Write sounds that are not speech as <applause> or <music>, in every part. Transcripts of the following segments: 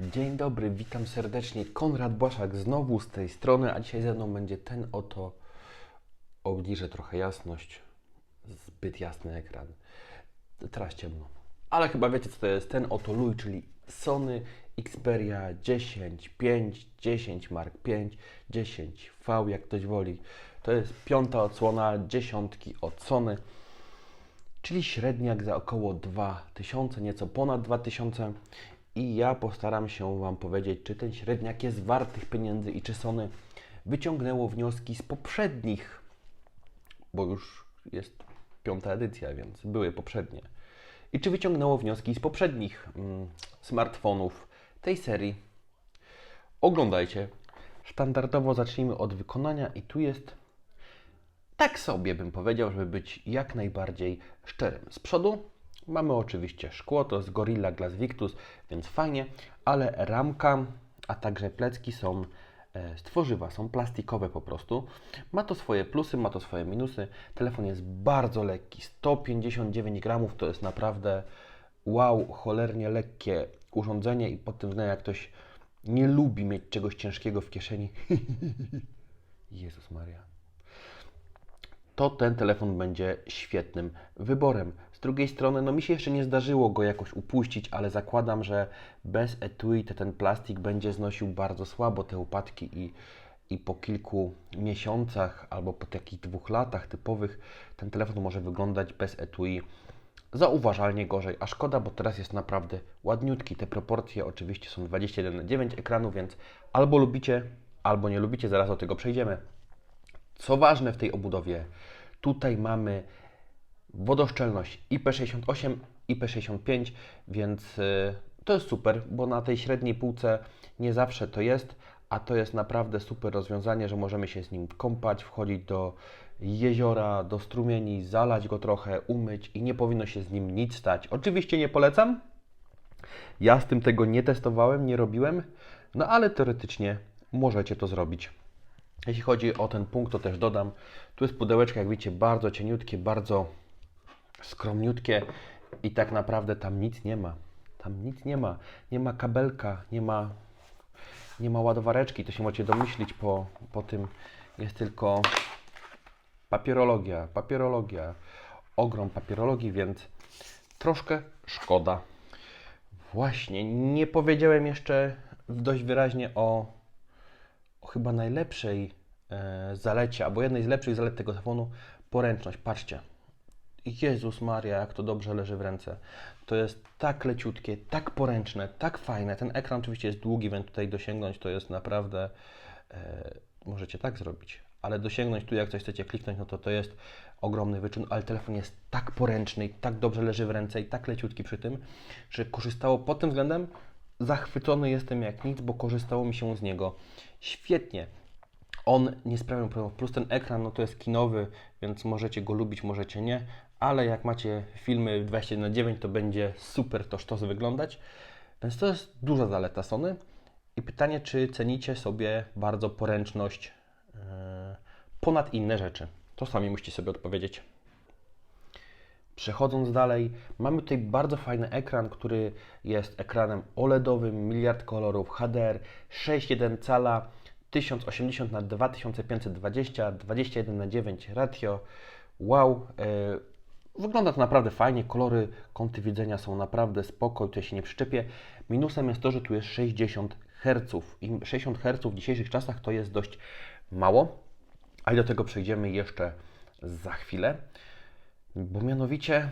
Dzień dobry, witam serdecznie. Konrad Błaszak znowu z tej strony, a dzisiaj ze mną będzie ten oto. Obniżę trochę jasność. Zbyt jasny ekran. Teraz ciemno. Ale chyba wiecie, co to jest ten oto luj, czyli Sony Xperia 10, 5, 10 Mark 5, 10 V, jak ktoś woli. To jest piąta odsłona dziesiątki od Sony czyli średniak za około 2000, nieco ponad 2000 i ja postaram się Wam powiedzieć, czy ten średniak jest wart tych pieniędzy i czy Sony wyciągnęło wnioski z poprzednich, bo już jest piąta edycja, więc były poprzednie. I czy wyciągnęło wnioski z poprzednich mm, smartfonów tej serii. Oglądajcie. Standardowo zacznijmy od wykonania i tu jest tak sobie bym powiedział, żeby być jak najbardziej szczerym. Z przodu mamy oczywiście szkło, to jest Gorilla Glass Victus, więc fajnie, ale ramka, a także plecki są e, z tworzywa, są plastikowe po prostu. Ma to swoje plusy, ma to swoje minusy. Telefon jest bardzo lekki, 159 gramów to jest naprawdę wow, cholernie lekkie urządzenie i pod tym względem jak ktoś nie lubi mieć czegoś ciężkiego w kieszeni. <laughs> Jezus Maria to ten telefon będzie świetnym wyborem. Z drugiej strony, no mi się jeszcze nie zdarzyło go jakoś upuścić, ale zakładam, że bez etui ten plastik będzie znosił bardzo słabo te upadki i, i po kilku miesiącach albo po takich dwóch latach typowych ten telefon może wyglądać bez etui zauważalnie gorzej, a szkoda, bo teraz jest naprawdę ładniutki. Te proporcje oczywiście są 21 na 9 ekranu, więc albo lubicie, albo nie lubicie, zaraz do tego przejdziemy. Co ważne w tej obudowie, tutaj mamy wodoszczelność IP68, IP65, więc y, to jest super, bo na tej średniej półce nie zawsze to jest, a to jest naprawdę super rozwiązanie, że możemy się z nim kąpać, wchodzić do jeziora, do strumieni, zalać go trochę, umyć i nie powinno się z nim nic stać. Oczywiście nie polecam. Ja z tym tego nie testowałem, nie robiłem, no ale teoretycznie możecie to zrobić. Jeśli chodzi o ten punkt, to też dodam, tu jest pudełeczko, jak widzicie, bardzo cieniutkie, bardzo skromniutkie i tak naprawdę tam nic nie ma. Tam nic nie ma. Nie ma kabelka, nie ma, nie ma ładowareczki, to się możecie domyślić po, po tym. Jest tylko papierologia, papierologia, ogrom papierologii, więc troszkę szkoda. Właśnie, nie powiedziałem jeszcze dość wyraźnie o chyba najlepszej e, zalecie, albo jednej z lepszych zalet tego telefonu, poręczność. Patrzcie. Jezus Maria, jak to dobrze leży w ręce. To jest tak leciutkie, tak poręczne, tak fajne. Ten ekran oczywiście jest długi, więc tutaj dosięgnąć to jest naprawdę, e, możecie tak zrobić, ale dosięgnąć tu, jak coś chcecie kliknąć, no to to jest ogromny wyczyn, ale telefon jest tak poręczny i tak dobrze leży w ręce i tak leciutki przy tym, że korzystało pod tym względem, zachwycony jestem jak nic, bo korzystało mi się z niego świetnie. On nie sprawia problemów. Plus ten ekran, no to jest kinowy, więc możecie go lubić, możecie nie, ale jak macie filmy 21 na 9, to będzie super to sztos wyglądać. Więc to jest duża zaleta Sony. I pytanie, czy cenicie sobie bardzo poręczność yy, ponad inne rzeczy? To sami musicie sobie odpowiedzieć. Przechodząc dalej, mamy tutaj bardzo fajny ekran, który jest ekranem OLEDowym, miliard kolorów, HDR, 6,1 cala, 1080 na 2520, 21 na 9 ratio. Wow, yy, wygląda to naprawdę fajnie, kolory, kąty widzenia są naprawdę spoko, tutaj się nie przyczepię. Minusem jest to, że tu jest 60 Hz i 60 Hz w dzisiejszych czasach to jest dość mało, ale do tego przejdziemy jeszcze za chwilę bo mianowicie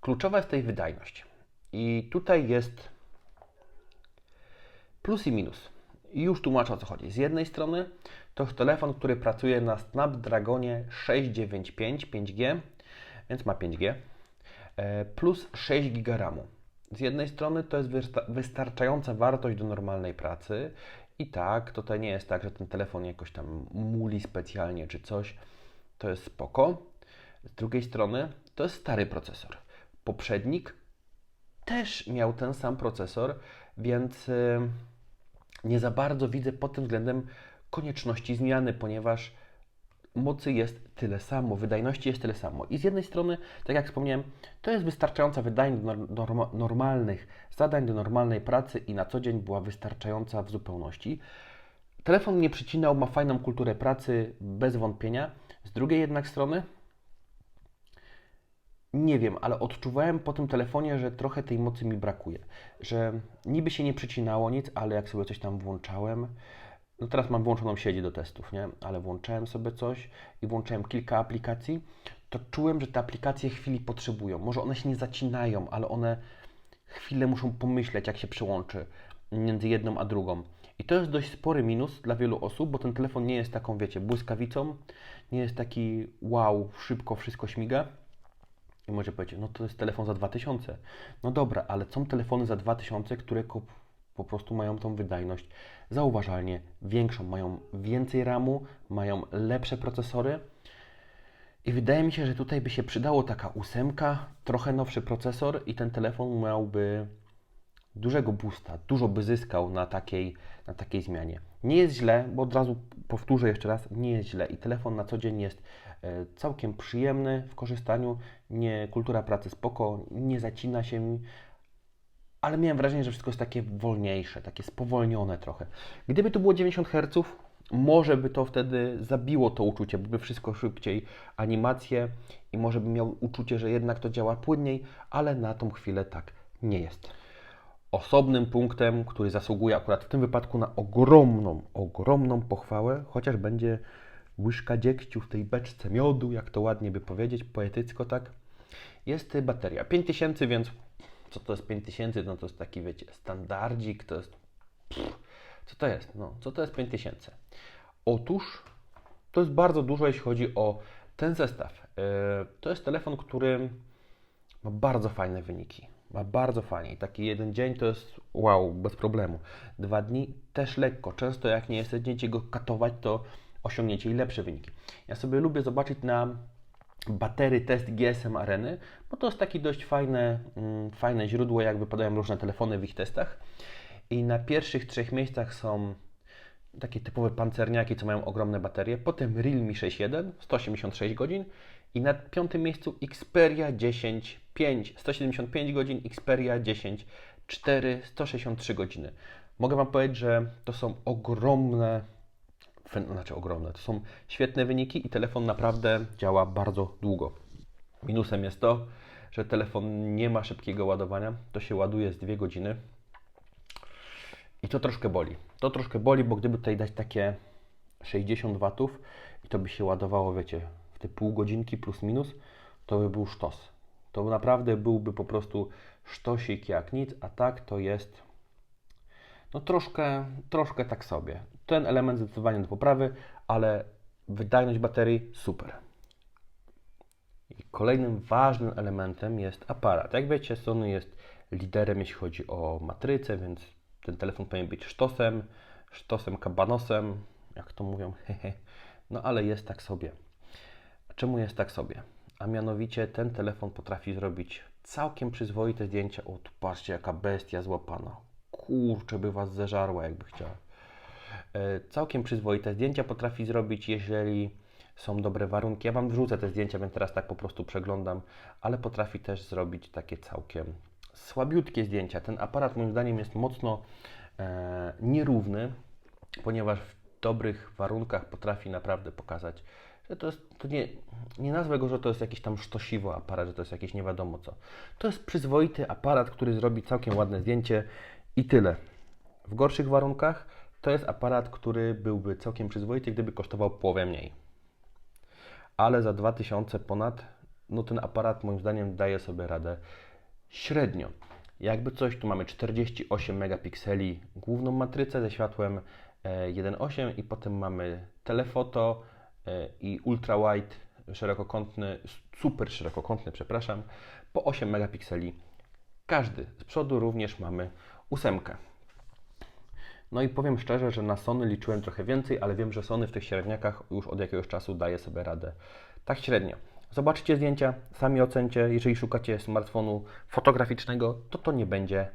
kluczowa jest tutaj wydajność. I tutaj jest plus i minus. I już tłumaczę o co chodzi. Z jednej strony to jest telefon, który pracuje na Snapdragonie 695 5G, więc ma 5G, e, plus 6 GB RAMu. Z jednej strony to jest wystarczająca wartość do normalnej pracy i tak, tutaj nie jest tak, że ten telefon jakoś tam muli specjalnie czy coś, to jest spoko. Z drugiej strony to jest stary procesor. Poprzednik też miał ten sam procesor, więc y, nie za bardzo widzę pod tym względem konieczności zmiany, ponieważ mocy jest tyle samo, wydajności jest tyle samo. I z jednej strony, tak jak wspomniałem, to jest wystarczająca wydajność do norma- normalnych zadań, do normalnej pracy i na co dzień była wystarczająca w zupełności. Telefon nie przycinał, ma fajną kulturę pracy, bez wątpienia. Z drugiej jednak strony, nie wiem, ale odczuwałem po tym telefonie, że trochę tej mocy mi brakuje. Że niby się nie przycinało nic, ale jak sobie coś tam włączałem, no teraz mam włączoną sieć do testów, nie? Ale włączałem sobie coś i włączałem kilka aplikacji, to czułem, że te aplikacje chwili potrzebują. Może one się nie zacinają, ale one chwilę muszą pomyśleć, jak się przyłączy między jedną a drugą. I to jest dość spory minus dla wielu osób, bo ten telefon nie jest taką, wiecie, błyskawicą, nie jest taki wow, szybko wszystko śmiga. I może powiedzieć, no to jest telefon za 2000. No dobra, ale są telefony za 2000, które po prostu mają tą wydajność zauważalnie większą, mają więcej RAMu, mają lepsze procesory. I wydaje mi się, że tutaj by się przydało taka ósemka, trochę nowszy procesor i ten telefon miałby dużego boosta, dużo by zyskał na takiej, na takiej zmianie. Nie jest źle, bo od razu powtórzę jeszcze raz, nie jest źle i telefon na co dzień jest e, całkiem przyjemny w korzystaniu, nie, kultura pracy spoko, nie zacina się mi, ale miałem wrażenie, że wszystko jest takie wolniejsze, takie spowolnione trochę. Gdyby to było 90 Hz, może by to wtedy zabiło to uczucie, by wszystko szybciej, animacje i może bym miał uczucie, że jednak to działa płynniej, ale na tą chwilę tak nie jest. Osobnym punktem, który zasługuje akurat w tym wypadku na ogromną, ogromną pochwałę, chociaż będzie łyżka dziegciu w tej beczce miodu, jak to ładnie by powiedzieć, poetycko tak, jest bateria. 5000, więc co to jest 5000? No to jest taki, wiecie, standardzik, to jest... Pff, co to jest? No, co to jest 5000? Otóż to jest bardzo dużo, jeśli chodzi o ten zestaw. Yy, To jest telefon, który ma bardzo fajne wyniki. Ma bardzo fajnie. Taki jeden dzień to jest wow, bez problemu. Dwa dni też lekko. Często jak nie jesteście go katować, to osiągniecie i lepsze wyniki. Ja sobie lubię zobaczyć na batery test GSM Areny, bo to jest takie dość fajne, mm, fajne źródło, jak wypadają różne telefony w ich testach. I na pierwszych trzech miejscach są takie typowe pancerniaki, co mają ogromne baterie. Potem Realme 6.1, 186 godzin. I na piątym miejscu Xperia 10 5, 175 godzin, Xperia 10 4, 163 godziny. Mogę Wam powiedzieć, że to są ogromne, znaczy ogromne, to są świetne wyniki i telefon naprawdę działa bardzo długo. Minusem jest to, że telefon nie ma szybkiego ładowania, to się ładuje z 2 godziny. I to troszkę boli. To troszkę boli, bo gdyby tutaj dać takie 60 watów i to by się ładowało, wiecie, w te pół godzinki plus minus, to by był sztos. To naprawdę byłby po prostu sztosik jak nic, a tak to jest no troszkę, troszkę tak sobie. Ten element zdecydowanie do poprawy, ale wydajność baterii super. I kolejnym ważnym elementem jest aparat. Jak wiecie, Sony jest liderem, jeśli chodzi o matrycę, więc ten telefon powinien być sztosem, sztosem kabanosem, jak to mówią. <laughs> No ale jest tak sobie. Czemu jest tak sobie? A mianowicie ten telefon potrafi zrobić całkiem przyzwoite zdjęcia. O, tu patrzcie, jaka bestia złapana. Kurczę, by Was zeżarła, jakby chciała. E, Całkiem przyzwoite zdjęcia potrafi zrobić, jeżeli są dobre warunki. Ja Wam wrzucę te zdjęcia, więc teraz tak po prostu przeglądam, ale potrafi też zrobić takie całkiem słabiutkie zdjęcia. Ten aparat moim zdaniem jest mocno e, nierówny, ponieważ w dobrych warunkach potrafi naprawdę pokazać, że to jest, to nie, nie nazwę go, że to jest jakiś tam sztosiwo aparat, że to jest jakiś nie wiadomo co. To jest przyzwoity aparat, który zrobi całkiem ładne zdjęcie i tyle. W gorszych warunkach to jest aparat, który byłby całkiem przyzwoity, gdyby kosztował połowę mniej. Ale za 2000 ponad, no ten aparat moim zdaniem daje sobie radę średnio. Jakby coś, tu mamy 48 megapikseli główną matrycę ze światłem e, 1.8 i potem mamy telefoto e, i ultrawide szerokokątny, super szerokokątny, przepraszam, po 8 megapikseli każdy. Z przodu również mamy ósemkę. No i powiem szczerze, że na Sony liczyłem trochę więcej, ale wiem, że Sony w tych średniakach już od jakiegoś czasu daje sobie radę tak średnio. Zobaczcie zdjęcia, sami ocencie. Jeżeli szukacie smartfonu fotograficznego, to to nie będzie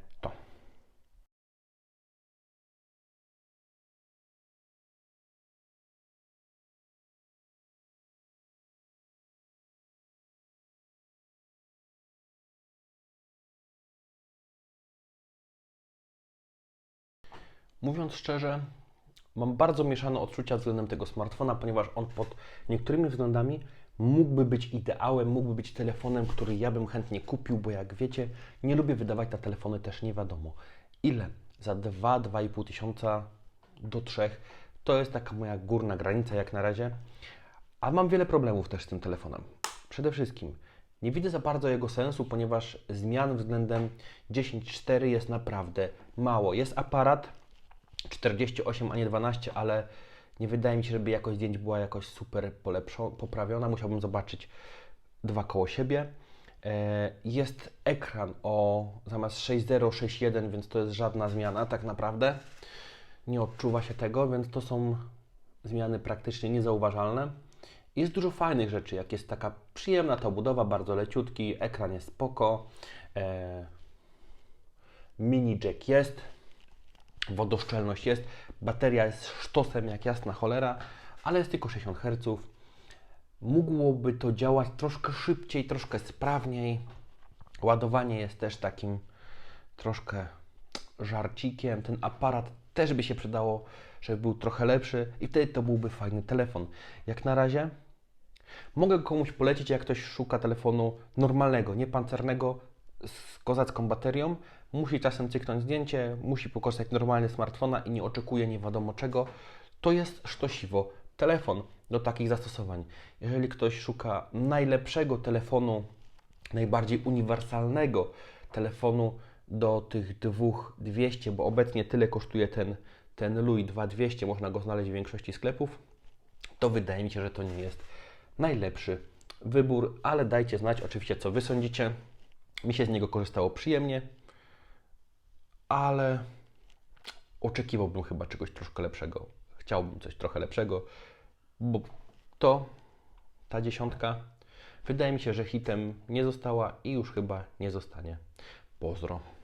Mówiąc szczerze, mam bardzo mieszane odczucia względem tego smartfona, ponieważ on pod niektórymi względami mógłby być ideałem, mógłby być telefonem, który ja bym chętnie kupił, bo jak wiecie, nie lubię wydawać na telefony też nie wiadomo ile. Za 2-2,5 tysiąca do 3 to jest taka moja górna granica jak na razie. A mam wiele problemów też z tym telefonem. Przede wszystkim nie widzę za bardzo jego sensu, ponieważ zmian względem 10.4 jest naprawdę mało. Jest aparat 48, a nie 12, ale nie wydaje mi się, żeby jakość zdjęć była jakoś super poprawiona. Musiałbym zobaczyć dwa koło siebie. E, Jest ekran o zamiast 6.0, 6.1, więc to jest żadna zmiana tak naprawdę. Nie odczuwa się tego, więc to są zmiany praktycznie niezauważalne. Jest dużo fajnych rzeczy, jak jest taka przyjemna ta obudowa, bardzo leciutki, ekran jest spoko, e, mini jack jest, wodoszczelność jest, bateria jest sztosem jak jasna cholera, ale jest tylko 60 Hz. Mógłoby to działać troszkę szybciej, troszkę sprawniej. Ładowanie jest też takim troszkę żarcikiem. Ten aparat też by się przydało, żeby był trochę lepszy i wtedy to byłby fajny telefon. Jak na razie mogę komuś polecić, jak ktoś szuka telefonu normalnego, nie pancernego, z kozacką baterią, musi czasem cyknąć zdjęcie, musi pokorzystać normalnie smartfona i nie oczekuje nie wiadomo czego, to jest sztosiwo telefon do takich zastosowań. Jeżeli ktoś szuka najlepszego telefonu, najbardziej uniwersalnego telefonu do tych dwóch 200, bo obecnie tyle kosztuje ten, ten Louis 2200, można go znaleźć w większości sklepów, to wydaje mi się, że to nie jest najlepszy wybór, ale dajcie znać oczywiście, co Wy sądzicie. Mi się z niego korzystało przyjemnie, ale oczekiwałbym chyba czegoś troszkę lepszego. Chciałbym coś trochę lepszego, bo to, ta dziesiątka, wydaje mi się, że hitem nie została i już chyba nie zostanie. Pozdro.